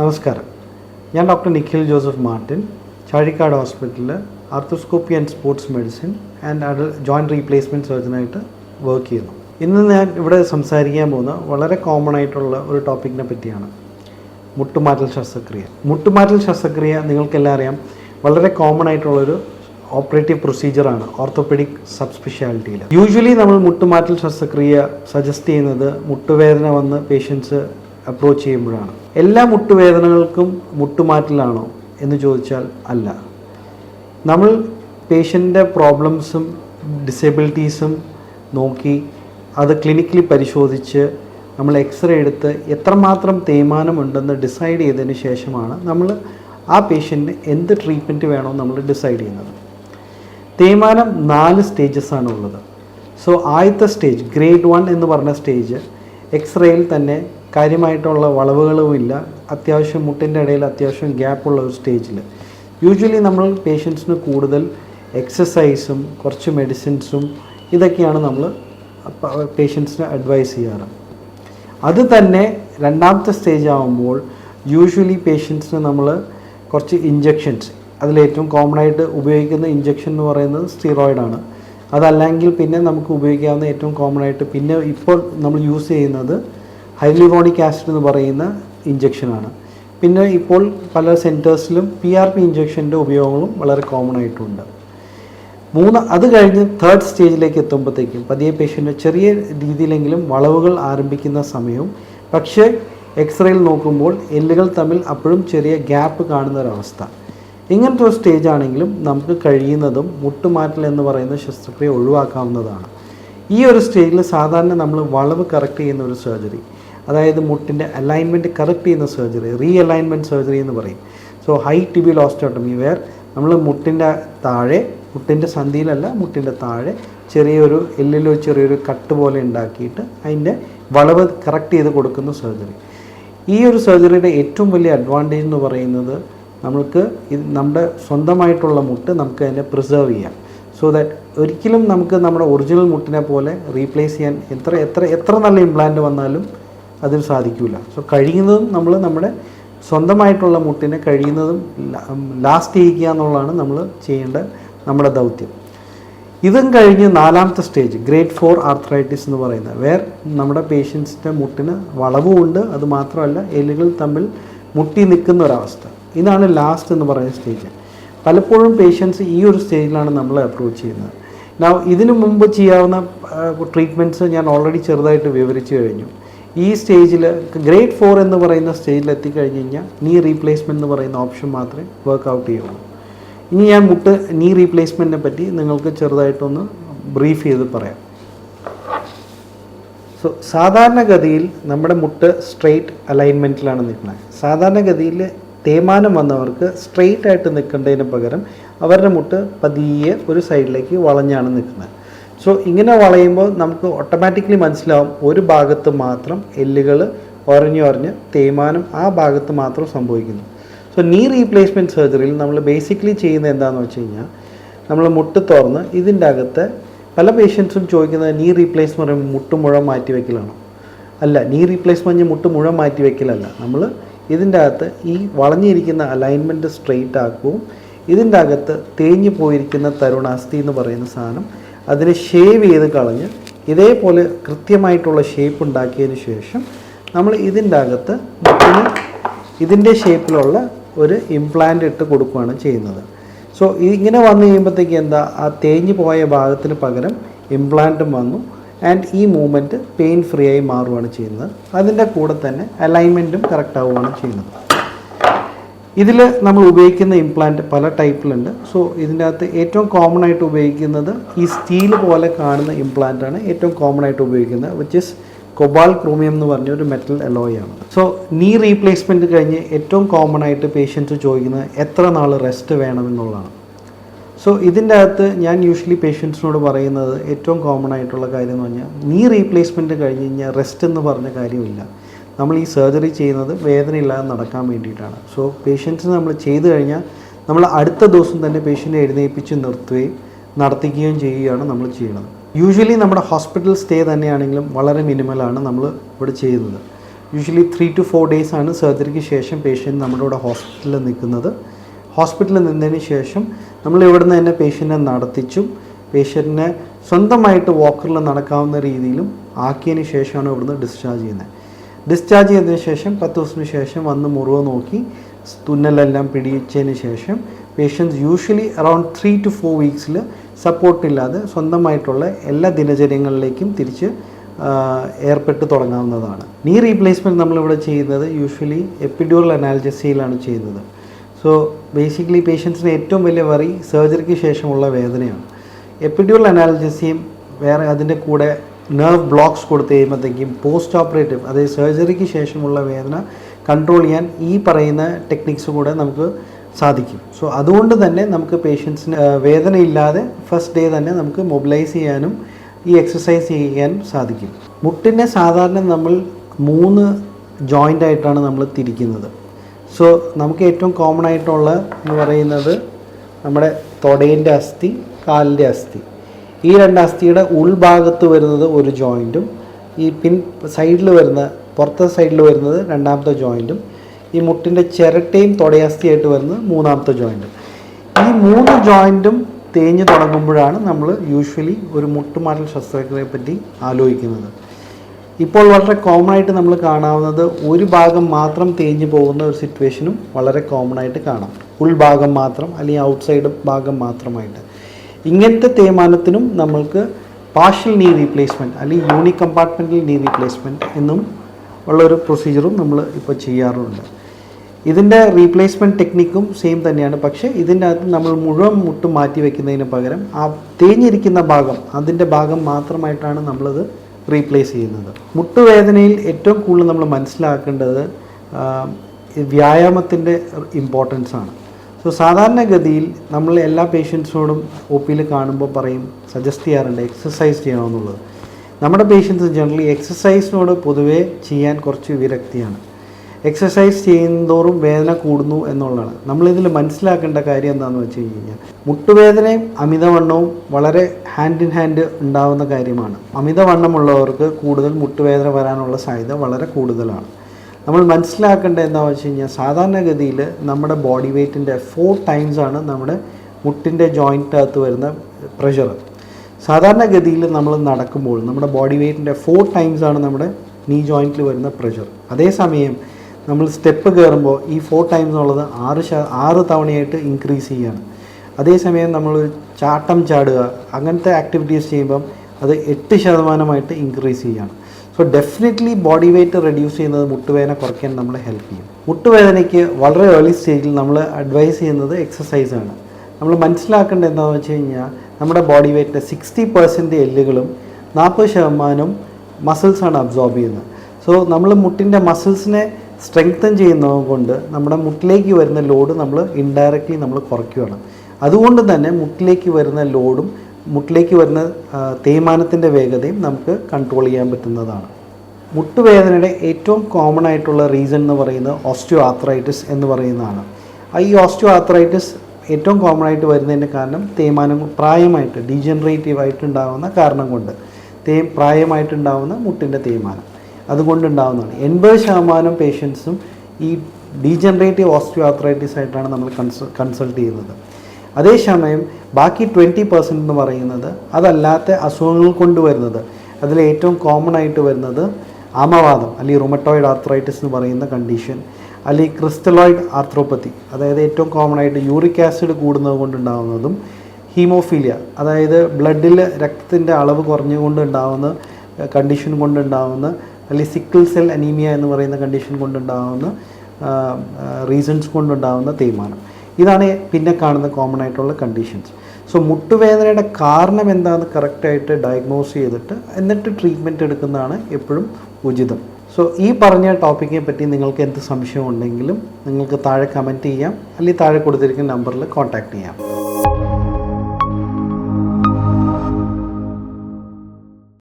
നമസ്കാരം. ഞാൻ doctor Nikhil Joseph Martin Chazhikad ഹോസ്പിറ്റലിൽ arthroscopy and sports medicine and adult joint replacement സർജനായിട്ട് work ചെയ്യുന്നു. ഇന്ന് ഞാൻ ഇവിടെ സംസാരിക്കാൻ പോകുന്ന വളരെ കോമൺ ആയിട്ടുള്ള ഒരു ടോപ്പിക്കിനെ പറ്റിയാണ് മുട്ടുമാറ്റൽ ശസ്ത്രക്രിയ. മുട്ടുമാറ്റൽ ശസ്ത്രക്രിയ നിങ്ങൾക്കെല്ലാം അറിയാം വളരെ കോമൺ ആയിട്ടുള്ളൊരു ഓപ്പറേറ്റീവ് പ്രൊസീജിയറാണ് ഓർത്തോപെഡിക് സബ് സ്പെഷ്യാലിറ്റിയിൽ യൂഷ്വലി നമ്മൾ മുട്ടുമാറ്റൽ ശസ്ത്രക്രിയ സജസ്റ്റ് ചെയ്യുന്നത് മുട്ടുവേദന വന്ന് പേഷ്യൻസ് അപ്രോച്ച് ചെയ്യുമ്പോഴാണ്. എല്ലാ മുട്ടുവേദനകൾക്കും മുട്ടുമാറ്റലാണോ എന്ന് ചോദിച്ചാൽ അല്ല. നമ്മൾ പേഷ്യന്റെ പ്രോബ്ലംസും ഡിസേബിലിറ്റീസും നോക്കി അത് ക്ലിനിക്കലി പരിശോധിച്ച് നമ്മൾ എക്സ്റേ എടുത്ത് എത്രമാത്രം തേയ്മാനം ഉണ്ടെന്ന് ഡിസൈഡ് ചെയ്തതിന് ശേഷമാണ് നമ്മൾ ആ പേഷ്യന്റിന് എന്ത് ട്രീറ്റ്മെന്റ് വേണോ നമ്മൾ ഡിസൈഡ് ചെയ്യുന്നത്. തേയ്മാനം നാല് സ്റ്റേജസ് ആണ് ഉള്ളത്. സോ ആദ്യത്തെ സ്റ്റേജ് ഗ്രേഡ് വൺ എന്ന് പറഞ്ഞ സ്റ്റേജ് എക്സ്റേയിൽ തന്നെ കാര്യമായിട്ടുള്ള വളവുകളുമില്ല അത്യാവശ്യം മുട്ടിന്റെ ഇടയിൽ അത്യാവശ്യം ഗ്യാപ്പുള്ള ഒരു സ്റ്റേജിൽ യൂഷ്വലി നമ്മൾ പേഷ്യൻസിന് കൂടുതൽ എക്സസൈസും കുറച്ച് മെഡിസിൻസും ഇതൊക്കെയാണ് നമ്മൾ പേഷ്യൻസിന് അഡ്വൈസ് ചെയ്യാറ്. അത് തന്നെ രണ്ടാമത്തെ സ്റ്റേജ് ആകുമ്പോൾ യൂഷ്വലി പേഷ്യൻസിന് നമ്മൾ കുറച്ച് ഇഞ്ചെക്ഷൻസ് അതിലേറ്റവും കോമൺ ആയിട്ട് ഉപയോഗിക്കുന്ന ഇഞ്ചെക്ഷൻ എന്ന് പറയുന്നത് സ്റ്റിറോയിഡാണ് അതല്ലെങ്കിൽ പിന്നെ നമുക്ക് ഉപയോഗിക്കാവുന്ന ഏറ്റവും കോമൺ ആയിട്ട് പിന്നെ ഇപ്പോൾ നമ്മൾ യൂസ് ചെയ്യുന്നത് ഹൈലിറോണിക് ആസിഡ് എന്ന് പറയുന്ന ഇഞ്ചക്ഷനാണ് പിന്നെ ഇപ്പോൾ പല സെന്റേഴ്സിലും പി ആർ പി ഇഞ്ചക്ഷന്റെ ഉപയോഗങ്ങളും വളരെ കോമൺ ആയിട്ടുണ്ട്. മൂന്ന് അത് കഴിഞ്ഞ് തേർഡ് സ്റ്റേജിലേക്ക് എത്തുമ്പോഴത്തേക്കും പതിയെ പേഷ്യന്റ് ചെറിയ രീതിയിലെങ്കിലും വളവുകൾ ആരംഭിക്കുന്ന സമയവും പക്ഷേ എക്സ്റേയിൽ നോക്കുമ്പോൾ എല്ലുകൾ തമ്മിൽ അപ്പോഴും ചെറിയ ഗ്യാപ്പ് കാണുന്ന ഒരവസ്ഥ ഇങ്ങനത്തെ ഒരു സ്റ്റേജ് ആണെങ്കിലും നമുക്ക് കഴിയുന്നതും മുട്ടുമാറ്റൽ എന്ന് പറയുന്ന ശസ്ത്രക്രിയ ഒഴിവാക്കാവുന്നതാണ്. ഈ ഒരു സ്റ്റേജിൽ സാധാരണ നമ്മൾ വളവ് കറക്റ്റ് ചെയ്യുന്ന ഒരു സർജറി അതായത് മുട്ടിന്റെ അലൈൻമെന്റ് കറക്റ്റ് ചെയ്യുന്ന സർജറി റീ അലൈൻമെന്റ് സർജറി എന്ന് പറയും. So high tibial osteotomy where നമ്മൾ മുട്ടിന്റെ താഴെ മുട്ടിന്റെ സന്ധിയിലല്ല മുട്ടിന്റെ താഴെ ചെറിയൊരു എല്ലിലൊരു ചെറിയൊരു കട്ട് പോലെ ഉണ്ടാക്കിയിട്ട് അതിന്റെ വളവ് കറക്റ്റ് ചെയ്ത് കൊടുക്കുന്ന സർജറി ഈ ഒരു സർജറിയുടെ ഏറ്റവും വലിയ അഡ്വാന്റേജ് എന്ന് പറയുന്നത് നമുക്ക് ഇത് നമ്മുടെ സ്വന്തമായിട്ടുള്ള മുട്ട് നമുക്ക് അതിനെ പ്രിസർവ് ചെയ്യാം. സോ ദാറ്റ് ഒരിക്കലും നമുക്ക് നമ്മുടെ ഒറിജിനൽ മുട്ടിനെ പോലെ റീപ്ലേസ് ചെയ്യാൻ എത്ര എത്ര എത്ര നല്ല ഇംപ്ലാന്റ് വന്നാലും അതിന് സാധിക്കില്ല സോ കഴിയുന്നതും നമ്മൾ നമ്മുടെ സ്വന്തമായിട്ടുള്ള മുട്ടിനെ കഴിയുന്നതും ലാസ്റ്റ് ചെയ്യിക്കുക എന്നുള്ളതാണ് നമ്മൾ ചെയ്യേണ്ട നമ്മുടെ ദൗത്യം. ഇതും കഴിഞ്ഞ് നാലാമത്തെ സ്റ്റേജ് ഗ്രേഡ് ഫോർ ആർത്രൈറ്റിസ് എന്ന് പറയുന്നത് വേർ നമ്മുടെ പേഷ്യൻസിന്റെ മുട്ടിന് വളവുമുണ്ട് അത് മാത്രമല്ല എല്ലുകൾ തമ്മിൽ മുട്ടി നിൽക്കുന്ന ഒരവസ്ഥ. ഇതാണ് ലാസ്റ്റ് എന്ന് പറയുന്ന സ്റ്റേജ് പലപ്പോഴും പേഷ്യൻസ് ഈ ഒരു സ്റ്റേജിലാണ് നമ്മൾ അപ്രോച്ച് ചെയ്യുന്നത്. നാ ഇതിനു മുമ്പ് ചെയ്യാവുന്ന ട്രീറ്റ്മെന്റ്സ് ഞാൻ ഓൾറെഡി ചെറുതായിട്ട് വിവരിച്ചു കഴിഞ്ഞു. ഈ സ്റ്റേജിൽ ഗ്രേഡ് ഫോർ എന്ന് പറയുന്ന സ്റ്റേജിൽ എത്തിക്കഴിഞ്ഞ് കഴിഞ്ഞാൽ നീ റീപ്ലേസ്മെന്റ് എന്ന് പറയുന്ന ഓപ്ഷൻ മാത്രമേ വർക്ക് ഔട്ട് ചെയ്യുള്ളൂ. ഇനി ഞാൻ മുട്ട് നീ റീപ്ലേസ്മെന്റിനെ പറ്റി നിങ്ങൾക്ക് ചെറുതായിട്ടൊന്ന് ബ്രീഫ് ചെയ്ത് പറയാം. സോ സാധാരണഗതിയിൽ നമ്മുടെ മുട്ട് സ്ട്രെയിറ്റ് അലൈൻമെന്റിലാണ് നിൽക്കുന്നത്. സാധാരണഗതിയിൽ തേയ്മാനം വന്നവർക്ക് സ്ട്രെയിറ്റ് ആയിട്ട് നിൽക്കേണ്ടതിന് പകരം അവരുടെ മുട്ട് പതിയെ ഒരു സൈഡിലേക്ക് വളഞ്ഞാണ് നിൽക്കുന്നത്. സോ ഇങ്ങനെ വളയുമ്പോൾ നമുക്ക് ഓട്ടോമാറ്റിക്കലി മനസ്സിലാവും ഒരു ഭാഗത്ത് മാത്രം എല്ലുകൾ ഉറഞ്ഞുറഞ്ഞ് തേയ്മാനം ആ ഭാഗത്ത് മാത്രം സംഭവിക്കുന്നു. സോ നീ റീപ്ലേസ്മെന്റ് സർജറിയിൽ നമ്മൾ ബേസിക്കലി ചെയ്യുന്നത് എന്താണെന്ന് വെച്ച് കഴിഞ്ഞാൽ നമ്മൾ മുട്ട് തുറന്ന് ഇതിന്റെ അകത്ത് പല പേഷ്യൻസും ചോദിക്കുന്നത് നീ റീപ്ലേസ്മെന്റ് പറയുമ്പോൾ മുട്ട് മുഴ മാറ്റി അല്ല നീ റീപ്ലേസ്മെന്റ് മുട്ട് മുഴ മാറ്റി വയ്ക്കലല്ല നമ്മൾ ഇതിന്റെ അകത്ത് ഈ വളഞ്ഞിരിക്കുന്ന അലൈൻമെന്റ് സ്ട്രെയിറ്റ് ആക്കുകയും ഇതിന്റെ അകത്ത് തേഞ്ഞു പോയിരിക്കുന്ന തരുണാസ്ഥി എന്ന് പറയുന്ന സാധനം അതിനെ ഷേവ് ചെയ്ത് കളഞ്ഞ് ഇതേപോലെ കൃത്യമായിട്ടുള്ള ഷേപ്പ് ഉണ്ടാക്കിയതിന് ശേഷം നമ്മൾ ഇതിന്റെ അകത്ത് മുട്ടിന് ഇതിന്റെ ഷേപ്പിലുള്ള ഒരു ഇംപ്ലാന്റ് ഇട്ട് കൊടുക്കുകയാണ് ചെയ്യുന്നത്. സോ ഇങ്ങനെ വന്നു കഴിയുമ്പോഴത്തേക്ക് എന്താ? ആ തേഞ്ഞു പോയ ഭാഗത്തിന് പകരം ഇംപ്ലാന്റും വന്നു. ആൻഡ് ഈ മൂവ്മെന്റ് പെയിൻ ഫ്രീ ആയി മാറുകയാണ് ചെയ്യുന്നത്. അതിന്റെ കൂടെ തന്നെ അലൈൻമെന്റും കറക്റ്റ് ആവുകയാണ് ചെയ്യുന്നത്. ഇതിൽ നമ്മൾ ഉപയോഗിക്കുന്ന ഇംപ്ലാന്റ് പല ടൈപ്പിലുണ്ട് സോ ഇതിന്റെ അകത്ത് ഏറ്റവും കോമൺ ആയിട്ട് ഉപയോഗിക്കുന്നത് ഈ സ്റ്റീൽ പോലെ കാണുന്ന ഇംപ്ലാന്റ് ആണ് ഏറ്റവും കോമൺ ആയിട്ട് ഉപയോഗിക്കുന്നത് വിച്ച് ഇസ് കൊബാൾ ക്രോമിയം എന്ന് പറഞ്ഞ ഒരു മെറ്റൽ അലോയ് ആണ്. സോ നീ റീപ്ലേസ്മെന്റ് കഴിഞ്ഞ് ഏറ്റവും കോമൺ ആയിട്ട് പേഷ്യൻസ് ചോദിക്കുന്നത് എത്ര നാൾ റെസ്റ്റ് വേണമെന്നുള്ളതാണ്. സോ ഇതിന്റെ അകത്ത് ഞാൻ യൂഷ്വലി പേഷ്യൻസിനോട് പറയുന്നത് ഏറ്റവും കോമൺ ആയിട്ടുള്ള കാര്യം എന്ന് പറഞ്ഞാൽ നീ റീപ്ലേസ്മെന്റ് കഴിഞ്ഞ് കഴിഞ്ഞാൽ റെസ്റ്റ് എന്ന് പറഞ്ഞ കാര്യമില്ല. നമ്മൾ ഈ സർജറി ചെയ്യുന്നത് വേദനയില്ലാതെ നടക്കാൻ വേണ്ടിയിട്ടാണ്. സോ പേഷ്യൻസിന് നമ്മൾ ചെയ്തു കഴിഞ്ഞാൽ നമ്മൾ അടുത്ത ദിവസം തന്നെ പേഷ്യന്റിനെ എഴുന്നേൽപ്പിച്ച് നിർത്തുകയും നടത്തിക്കുകയും ചെയ്യുകയാണ് നമ്മൾ ചെയ്യുന്നത്. യൂഷ്വലി നമ്മുടെ ഹോസ്പിറ്റൽ സ്റ്റേ തന്നെയാണെങ്കിലും വളരെ മിനിമലാണ് നമ്മൾ ഇവിടെ ചെയ്യുന്നത്. Usually three to four days ആണ് സർജറിക്ക് ശേഷം പേഷ്യന്റ് നമ്മുടെ ഇവിടെ ഹോസ്പിറ്റലിൽ നിൽക്കുന്നത്. ഹോസ്പിറ്റലിൽ നിന്നതിന് ശേഷം നമ്മൾ ഇവിടുന്ന് തന്നെ പേഷ്യന്റിനെ നടത്തിച്ചും പേഷ്യന്റിനെ സ്വന്തമായിട്ട് വാക്കറിൽ നടക്കാവുന്ന രീതിയിലും ആക്കിയതിന് ശേഷമാണ് ഇവിടുന്ന് ഡിസ്ചാർജ് ചെയ്യുന്നത്. ഡിസ്ചാർജ് ചെയ്തതിന് ശേഷം പത്ത് ദിവസത്തിന് ശേഷം വന്ന് മുറിവ് നോക്കി തുന്നലെല്ലാം പിടിച്ചതിന് ശേഷം patients usually around three to four വീക്സിൽ സപ്പോർട്ടില്ലാതെ സ്വന്തമായിട്ടുള്ള എല്ലാ ദിനചര്യങ്ങളിലേക്കും തിരിച്ച് ഏർപ്പെട്ട് തുടങ്ങാവുന്നതാണ്. നീ റീപ്ലേസ്മെന്റ് നമ്മളിവിടെ ചെയ്യുന്നത് യൂഷ്വലി എപ്പിഡ്യൂറൽ അനാലിജസിയിലാണ് ചെയ്യുന്നത്. സോ ബേസിക്കലി പേഷ്യൻസിന് ഏറ്റവും വലിയ വറി സർജറിക്ക് ശേഷമുള്ള വേദനയാണ്. എപ്പിഡ്യൂറൽ അനാലിജസിയും വേറെ അതിന്റെ കൂടെ നെർവ് ബ്ലോക്സ് കൊടുത്തു കഴിയുമ്പോഴത്തേക്കും പോസ്റ്റ് ഓപ്പറേറ്റീവ് അതായത് സർജറിക്ക് ശേഷമുള്ള വേദന കൺട്രോൾ ചെയ്യാൻ ഈ പറയുന്ന ടെക്നിക്സ് കൂടെ നമുക്ക് സാധിക്കും. സോ അതുകൊണ്ട് തന്നെ നമുക്ക് പേഷ്യൻസിന് വേദനയില്ലാതെ ഫസ്റ്റ് ഡേ തന്നെ നമുക്ക് മൊബിലൈസ് ചെയ്യാനും ഈ എക്സസൈസ് ചെയ്യാനും സാധിക്കും. മുട്ടിനെ സാധാരണ നമ്മൾ മൂന്ന് ജോയിന്റ് ആയിട്ടാണ് നമ്മൾ തിരിക്കുന്നത്. സോ നമുക്ക് ഏറ്റവും കോമൺ ആയിട്ടുള്ള എന്ന് പറയുന്നത് നമ്മുടെ തൊടേന്റെ അസ്ഥി കാലിന്റെ അസ്ഥി. ഈ രണ്ട് അസ്ഥിയുടെ ഉൾഭാഗത്ത് വരുന്നത് ഒരു ജോയിന്റും ഈ പിൻ സൈഡിൽ വരുന്ന പുറത്തെ സൈഡിൽ വരുന്നത് രണ്ടാമത്തെ ജോയിന്റും ഈ മുട്ടിന്റെ ചിരട്ടയും തുടയസ്ഥിയായിട്ട് വരുന്നത് മൂന്നാമത്തെ ജോയിന്റും ഈ മൂന്ന് ജോയിന്റും തേഞ്ഞ് തുടങ്ങുമ്പോഴാണ് നമ്മൾ യൂഷ്വലി ഒരു മുട്ടുമാറ്റൽ ശസ്ത്രക്രിയയെ പറ്റി ആലോചിക്കുന്നത്. ഇപ്പോൾ വളരെ കോമൺ ആയിട്ട് നമ്മൾ കാണാവുന്നത് ഒരു ഭാഗം മാത്രം തേഞ്ഞ് പോകുന്ന ഒരു സിറ്റുവേഷനും വളരെ കോമൺ ആയിട്ട് കാണാം. ഉൾഭാഗം മാത്രം അല്ലെങ്കിൽ ഔട്ട്സൈഡ് ഭാഗം മാത്രമായിട്ട്. ഇങ്ങനത്തെ തേയ്മാനത്തിനും നമ്മൾക്ക് പാർഷ്യൽ നീ റീപ്ലേസ്മെന്റ് അല്ലെങ്കിൽ യൂണി കമ്പാർട്ട്മെന്റൽ നീ റീപ്ലേസ്മെന്റ് എന്നും ഉള്ളൊരു പ്രൊസീജിയറും നമ്മൾ ഇപ്പോൾ ചെയ്യാറുണ്ട്. ഇതിന്റെ റീപ്ലേസ്മെന്റ് ടെക്നിക്കും സെയിം തന്നെയാണ്. പക്ഷേ ഇതിന്റെ അകത്ത് നമ്മൾ മുഴുവൻ മുട്ട് മാറ്റി വെക്കുന്നതിന് പകരം ആ തേഞ്ഞിരിക്കുന്ന ഭാഗം അതിന്റെ ഭാഗം മാത്രമായിട്ടാണ് നമ്മളത് റീപ്ലേസ് ചെയ്യുന്നത്. മുട്ടുവേദനയിൽ ഏറ്റവും കൂടുതൽ നമ്മൾ മനസ്സിലാക്കേണ്ടത് വ്യായാമത്തിന്റെ ഇമ്പോർട്ടൻസ് ആണ്. സോ സാധാരണഗതിയിൽ നമ്മൾ എല്ലാ പേഷ്യൻസിനോടും ഒ പിയിൽ കാണുമ്പോൾ പറയും സജസ്റ്റ് ചെയ്യാറുണ്ട് എക്സസൈസ് ചെയ്യണമെന്നുള്ളത്. നമ്മുടെ പേഷ്യൻസ് ജനറലി എക്സസൈസിനോട് പൊതുവേ ചെയ്യാൻ കുറച്ച് വിരക്തിയാണ്. എക്സസൈസ് ചെയ്യുന്നതോറും വേദന കൂടുന്നു എന്നുള്ളതാണ്. നമ്മളിതിൽ മനസ്സിലാക്കേണ്ട കാര്യം എന്താണെന്ന് വെച്ച് കഴിഞ്ഞാൽ മുട്ടുവേദനയും അമിതവണ്ണവും വളരെ ഹാൻഡ് ഇൻ ഹാൻഡ് ഉണ്ടാവുന്ന കാര്യമാണ്. അമിതവണ്ണമുള്ളവർക്ക് കൂടുതൽ മുട്ടുവേദന വരാനുള്ള സാധ്യത വളരെ കൂടുതലാണ്. നമ്മൾ മനസ്സിലാക്കേണ്ട എന്താണെന്ന് വെച്ച് കഴിഞ്ഞാൽ സാധാരണഗതിയിൽ നമ്മുടെ ബോഡി വെയ്റ്റിന്റെ ഫോർ ടൈംസ് ആണ് നമ്മുടെ മുട്ടിന്റെ ജോയിന്റകത്ത് വരുന്ന പ്രഷർ സാധാരണഗതിയിൽ നമ്മൾ നടക്കുമ്പോൾ നമ്മുടെ ബോഡി വെയ്റ്റിന്റെ ഫോർ ടൈംസ് ആണ് നമ്മുടെ നീ ജോയിന്റിൽ വരുന്ന പ്രഷർ അതേസമയം നമ്മൾ സ്റ്റെപ്പ് കയറുമ്പോൾ ഈ ഫോർ ടൈംസ് എന്നുള്ളത് ആറ് ആറ് തവണയായിട്ട് ഇൻക്രീസ് ചെയ്യുകയാണ് അതേസമയം നമ്മൾ ചാട്ടം ചാടുക അങ്ങനത്തെ ആക്ടിവിറ്റീസ് ചെയ്യുമ്പം അത് എട്ട് ശതമാനമായിട്ട് ഇൻക്രീസ് ചെയ്യുകയാണ് so definitely body weight reduce ചെയ്യുന്നത് മുട്ടുവേദന കുറയ്ക്കാൻ നമ്മളെ ഹെൽപ്പ് ചെയ്യും. മുട്ടുവേദനയ്ക്ക് വളരെ ഏർലി സ്റ്റേജിൽ നമ്മൾ അഡ്വൈസ് ചെയ്യുന്നത് എക്സസൈസാണ് നമ്മൾ മനസ്സിലാക്കേണ്ടത് എന്താണെന്ന് വെച്ച് കഴിഞ്ഞാൽ നമ്മുടെ ബോഡി വെയ്റ്റിന്റെ സിക്സ്റ്റി പെർസെന്റ് എല്ലുകളും നാൽപ്പത് ശതമാനം മസിൽസാണ് അബ്സോർബ് ചെയ്യുന്നത്. സോ നമ്മൾ മുട്ടിന്റെ മസിൽസിനെ സ്ട്രെങ്തൻ ചെയ്യുന്നത് കൊണ്ട് നമ്മുടെ മുട്ടിലേക്ക് വരുന്ന ലോഡ് നമ്മൾ ഇൻഡയറക്റ്റ്ലി നമ്മൾ കുറയ്ക്കുകയാണ്. അതുകൊണ്ട് തന്നെ മുട്ടിലേക്ക് വരുന്ന ലോഡും മുട്ടിലേക്ക് വരുന്ന തേയ്മാനത്തിന്റെ വേഗതയും നമുക്ക് കൺട്രോൾ ചെയ്യാൻ പറ്റുന്നതാണ്. മുട്ടുവേദനയുടെ ഏറ്റവും കോമൺ ആയിട്ടുള്ള റീസൺ എന്ന് പറയുന്നത് ഓസ്റ്റിയോ ആത്രൈറ്റിസ് എന്ന് പറയുന്നതാണ്. ഈ ഓസ്റ്റിയോ ആത്രൈറ്റിസ് ഏറ്റവും കോമൺ ആയിട്ട് വരുന്നതിന്റെ കാരണം തേയ്മാനം പ്രായമായിട്ട് ഡീജനറേറ്റീവ് ആയിട്ട് ഉണ്ടാകുന്ന കാരണം കൊണ്ട്. തേ പ്രായമായിട്ടുണ്ടാകുന്ന മുട്ടിന്റെ തേയ്മാനം. അതുകൊണ്ടുണ്ടാകുന്നതാണ് എൺപത് ശതമാനം പേഷ്യൻസും ഈ ഡീജനറേറ്റീവ് ഓസ്റ്റിയോ ആത്രൈറ്റിസ് ആയിട്ടാണ് നമ്മൾ കൺസൾ കൺസൾട്ട് ചെയ്യുന്നത്. അതേസമയം ബാക്കി ട്വന്റി പെർസെന്റ് എന്ന് പറയുന്നത് അതല്ലാത്ത അസുഖങ്ങൾ കൊണ്ടുവരുന്നത്. അതിൽ ഏറ്റവും കോമൺ ആയിട്ട് വരുന്നത് ആമവാദം അല്ലെങ്കിൽ റുമറ്റോയിഡ് ആർത്രൈറ്റിസ് എന്ന് പറയുന്ന കണ്ടീഷൻ അല്ലെങ്കിൽ ക്രിസ്റ്റലോയിഡ് ആർത്രോപ്പത്തി അതായത് ഏറ്റവും കോമൺ ആയിട്ട് യൂറിക് ആസിഡ് കൂടുന്നത് കൊണ്ടുണ്ടാകുന്നതും ഹീമോഫീലിയ അതായത് ബ്ലഡിൽ രക്തത്തിന്റെ അളവ് കുറഞ്ഞുകൊണ്ട് ഉണ്ടാകുന്ന കണ്ടീഷൻ കൊണ്ടുണ്ടാകുന്ന അല്ലെങ്കിൽ സിക്കിൾ സെൽ അനീമിയ എന്ന് പറയുന്ന കണ്ടീഷൻ കൊണ്ടുണ്ടാകുന്ന റീസൺസ് കൊണ്ടുണ്ടാകുന്ന തേയ്മാനം. ഇതാണ് പിന്നെ കാണുന്ന കോമൺ ആയിട്ടുള്ള കണ്ടീഷൻസ് സോ മുട്ടുവേദനയുടെ കാരണം എന്താണെന്ന് കറക്റ്റായിട്ട് ഡയഗ്നോസ് ചെയ്തിട്ട് എന്നിട്ട് ട്രീറ്റ്മെന്റ് എടുക്കുന്നതാണ് എപ്പോഴും ഉചിതം. സോ ഈ പറഞ്ഞ ടോപ്പിക്കിനെ പറ്റി നിങ്ങൾക്ക് എന്ത് സംശയം ഉണ്ടെങ്കിലും നിങ്ങൾക്ക് താഴെ കമന്റ് ചെയ്യാം. അല്ലെങ്കിൽ താഴെ കൊടുത്തിരിക്കുന്ന നമ്പറിൽ കോൺടാക്റ്റ് ചെയ്യാം.